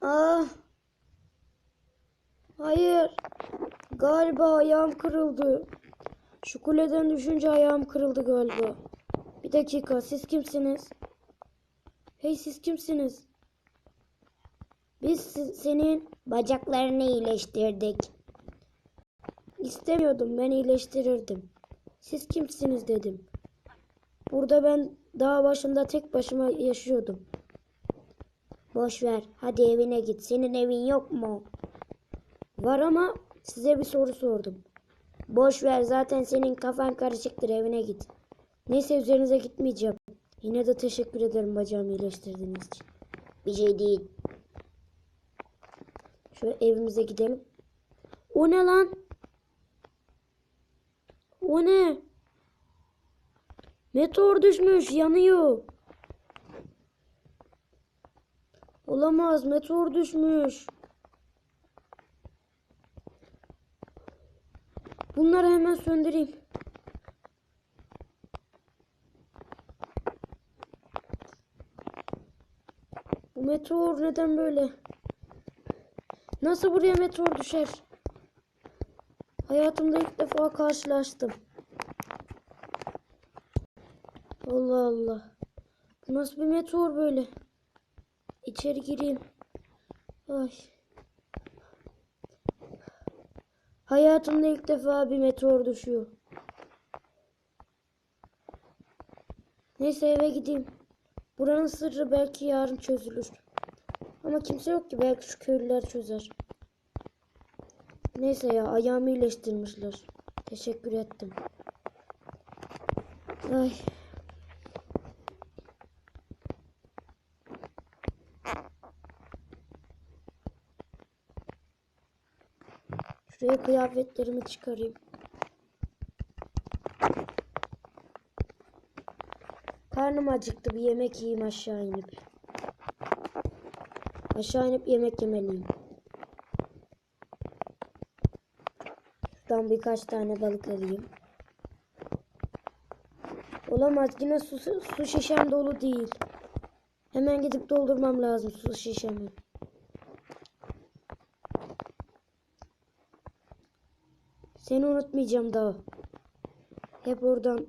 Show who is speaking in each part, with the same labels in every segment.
Speaker 1: Ah. Hayır. Galiba ayağım kırıldı. Şu kuleden düşünce ayağım kırıldı galiba. Bir dakika siz kimsiniz? Hey siz kimsiniz? Biz senin bacaklarını iyileştirdik. İstemiyordum ben iyileştirirdim. Siz kimsiniz dedim. Burada ben dağ başında tek başıma yaşıyordum. Boş ver. Hadi evine git. Senin evin yok mu? Var ama size bir soru sordum. Boş ver. Zaten senin kafan karışıktır. Evine git. Neyse üzerinize gitmeyeceğim. Yine de teşekkür ederim bacağımı iyileştirdiğiniz için. Bir şey değil. Şöyle evimize gidelim. O ne lan? O ne? Meteor düşmüş. Yanıyor. Olamaz. Meteor düşmüş. Bunları hemen söndüreyim. Bu meteor neden böyle? Nasıl buraya meteor düşer? Hayatımda ilk defa karşılaştım. Allah Allah. Bu nasıl bir meteor böyle? İçeri gireyim. Ay. Hayatımda ilk defa bir meteor düşüyor. Neyse eve gideyim. Buranın sırrı belki yarın çözülür. Ama kimse yok ki belki şu köylüler çözer. Neyse ya ayağımı iyileştirmişler. Teşekkür ettim. Ay. Şuraya kıyafetlerimi çıkarayım. Karnım acıktı. Bir yemek yiyeyim aşağı inip. Aşağı inip yemek yemeliyim. Şuradan birkaç tane balık alayım. Olamaz. Yine su, su şişem dolu değil. Hemen gidip doldurmam lazım su şişemi. Seni unutmayacağım daha. Hep oradan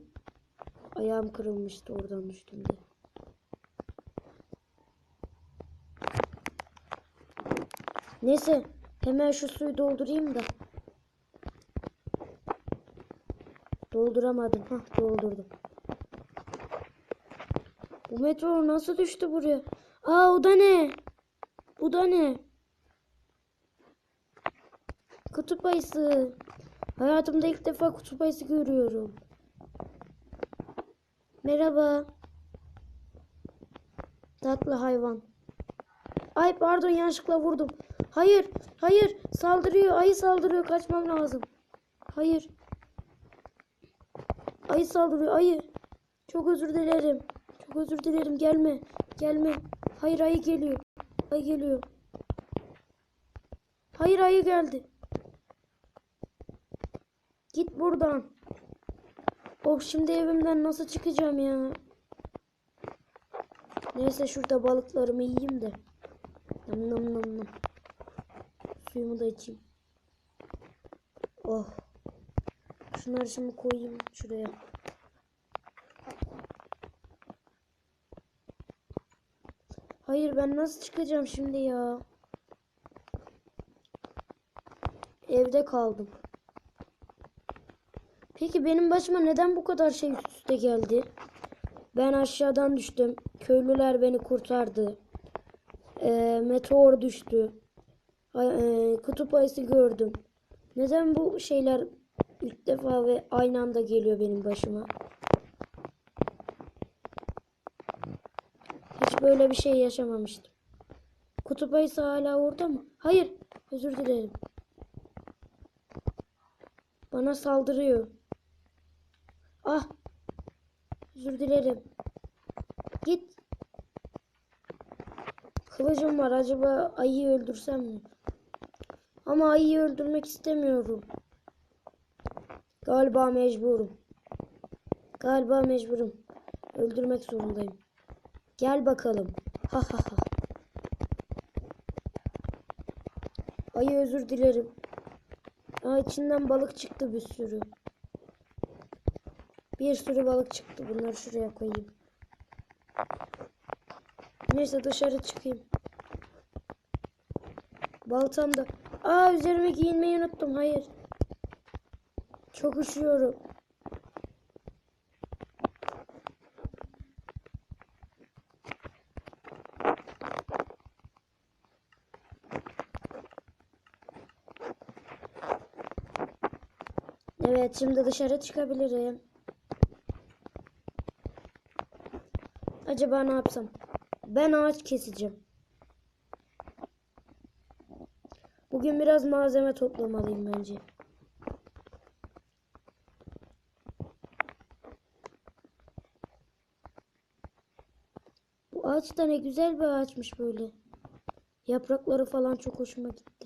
Speaker 1: ayağım kırılmıştı oradan düştüm de. Neyse hemen şu suyu doldurayım da. Dolduramadım. Hah doldurdum. Bu meteor nasıl düştü buraya? Aa o da ne? Bu da ne? Kutup ayısı. Hayatımda ilk defa kutup ayısı görüyorum. Merhaba. Tatlı hayvan. Ay pardon yanlışlıkla vurdum. Hayır, hayır saldırıyor. Ayı saldırıyor. Kaçmam lazım. Hayır. Ayı saldırıyor. Ayı. Çok özür dilerim. Çok özür dilerim. Gelme. Gelme. Hayır ayı geliyor. Ayı geliyor. Hayır ayı geldi. Git buradan. Of şimdi evimden nasıl çıkacağım ya? Neyse şurada balıklarımı yiyeyim de. Nam nam nam nam. Suyumu da içeyim. Oh. Şunları şimdi koyayım şuraya. Hayır ben nasıl çıkacağım şimdi ya? Evde kaldım. Peki benim başıma neden bu kadar şey üst üste geldi? Ben aşağıdan düştüm. Köylüler beni kurtardı. Ee, meteor düştü. E, kutup ayısı gördüm. Neden bu şeyler ilk defa ve aynı anda geliyor benim başıma? Hiç böyle bir şey yaşamamıştım. Kutup ayısı hala orada mı? Hayır. Özür dilerim. Bana saldırıyor. Ah. Özür dilerim. Git. Kılıcım var. Acaba ayıyı öldürsem mi? Ama ayıyı öldürmek istemiyorum. Galiba mecburum. Galiba mecburum. Öldürmek zorundayım. Gel bakalım. Ha ha ha. Ay özür dilerim. Aa, içinden balık çıktı bir sürü. Bir sürü balık çıktı. Bunları şuraya koyayım. Neyse dışarı çıkayım. Baltam da. Aa üzerime giyinmeyi unuttum. Hayır. Çok üşüyorum. Evet şimdi dışarı çıkabilirim. Acaba ne yapsam? Ben ağaç keseceğim. Bugün biraz malzeme toplamalıyım bence. Bu ağaç da ne güzel bir ağaçmış böyle. Yaprakları falan çok hoşuma gitti.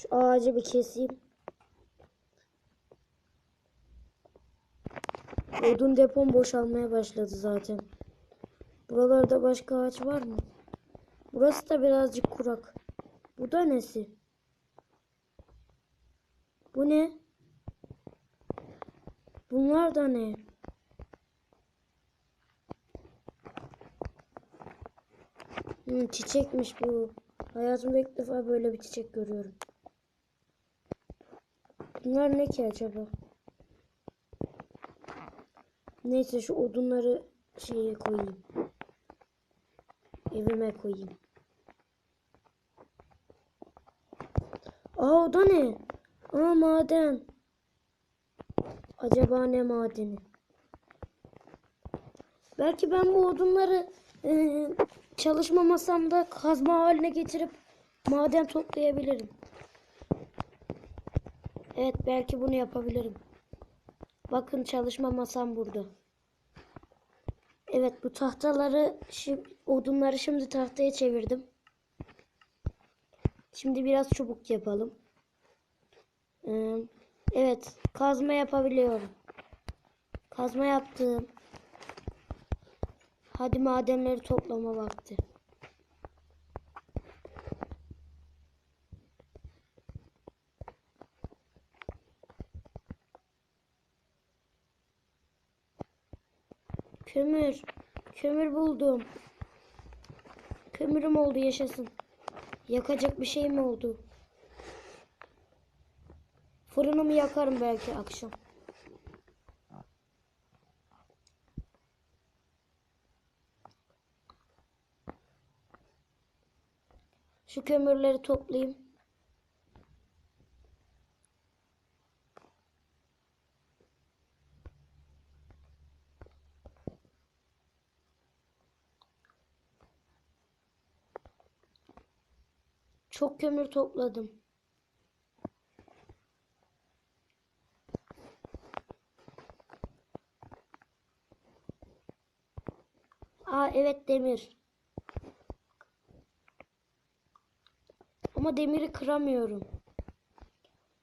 Speaker 1: Şu ağacı bir keseyim. Odun depom boşalmaya başladı zaten. Buralarda başka ağaç var mı? Burası da birazcık kurak. Bu da nesi? Bu ne? Bunlar da ne? Hmm, çiçekmiş bu. Hayatımda ilk defa böyle bir çiçek görüyorum. Bunlar ne ki acaba? Neyse şu odunları şeye koyayım. Evime koyayım. Aa o da ne? Aa maden. Acaba ne madeni? Belki ben bu odunları e, çalışma masamda kazma haline getirip maden toplayabilirim. Evet belki bunu yapabilirim. Bakın çalışma masam burada. Evet bu tahtaları şimdi odunları şimdi tahtaya çevirdim. Şimdi biraz çubuk yapalım. Ee, evet kazma yapabiliyorum. Kazma yaptım. Hadi madenleri toplama vakti. Kömür. Kömür buldum. Kömürüm oldu yaşasın. Yakacak bir şey mi oldu? Fırınımı yakarım belki akşam. Şu kömürleri toplayayım. Çok kömür topladım. Aa evet demir. Ama demiri kıramıyorum.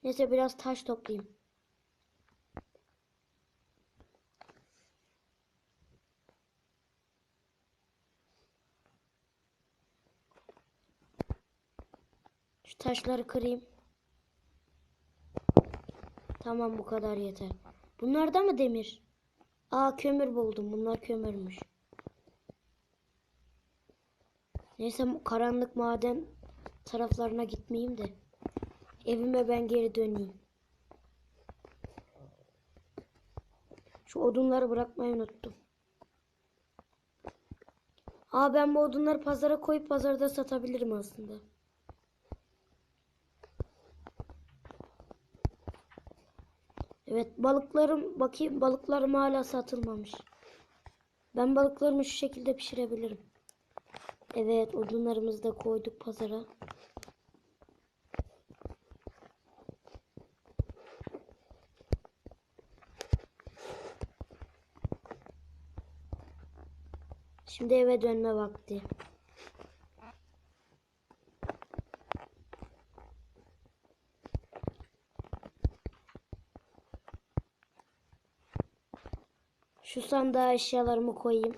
Speaker 1: Neyse biraz taş toplayayım. Taşları kırayım. Tamam bu kadar yeter. Bunlar da mı demir? Aa kömür buldum. Bunlar kömürmüş. Neyse karanlık maden taraflarına gitmeyeyim de. Evime ben geri döneyim. Şu odunları bırakmayı unuttum. Aa ben bu odunları pazara koyup pazarda satabilirim aslında. Evet balıklarım bakayım balıklarım hala satılmamış. Ben balıklarımı şu şekilde pişirebilirim. Evet odunlarımızı da koyduk pazara. Şimdi eve dönme vakti. Şu sandığa eşyalarımı koyayım.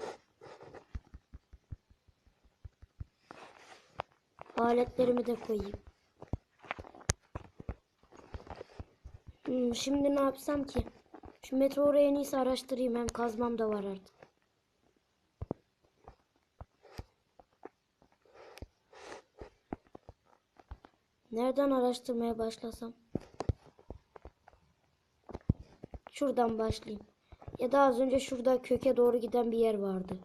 Speaker 1: Aletlerimi de koyayım. Hmm, şimdi ne yapsam ki? Şu meteoru en iyisi araştırayım. Hem kazmam da var artık. Nereden araştırmaya başlasam? Şuradan başlayayım. Ya da az önce şurada köke doğru giden bir yer vardı.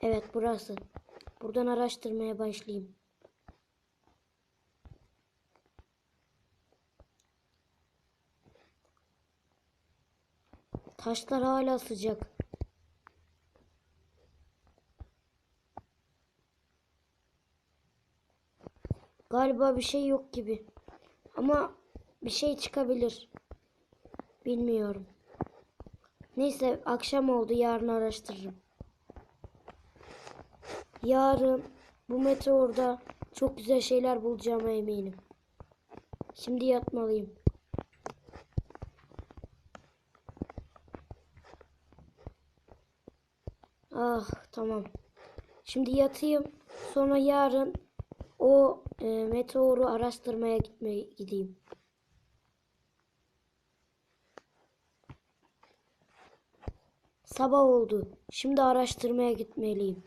Speaker 1: Evet burası. Buradan araştırmaya başlayayım. Taşlar hala sıcak. Galiba bir şey yok gibi. Ama bir şey çıkabilir. Bilmiyorum. Neyse akşam oldu yarın araştırırım. Yarın bu meteorda çok güzel şeyler bulacağıma eminim. Şimdi yatmalıyım. Ah tamam. Şimdi yatayım. Sonra yarın o e, meteoru araştırmaya gitmeye gideyim. Sabah oldu. Şimdi araştırmaya gitmeliyim.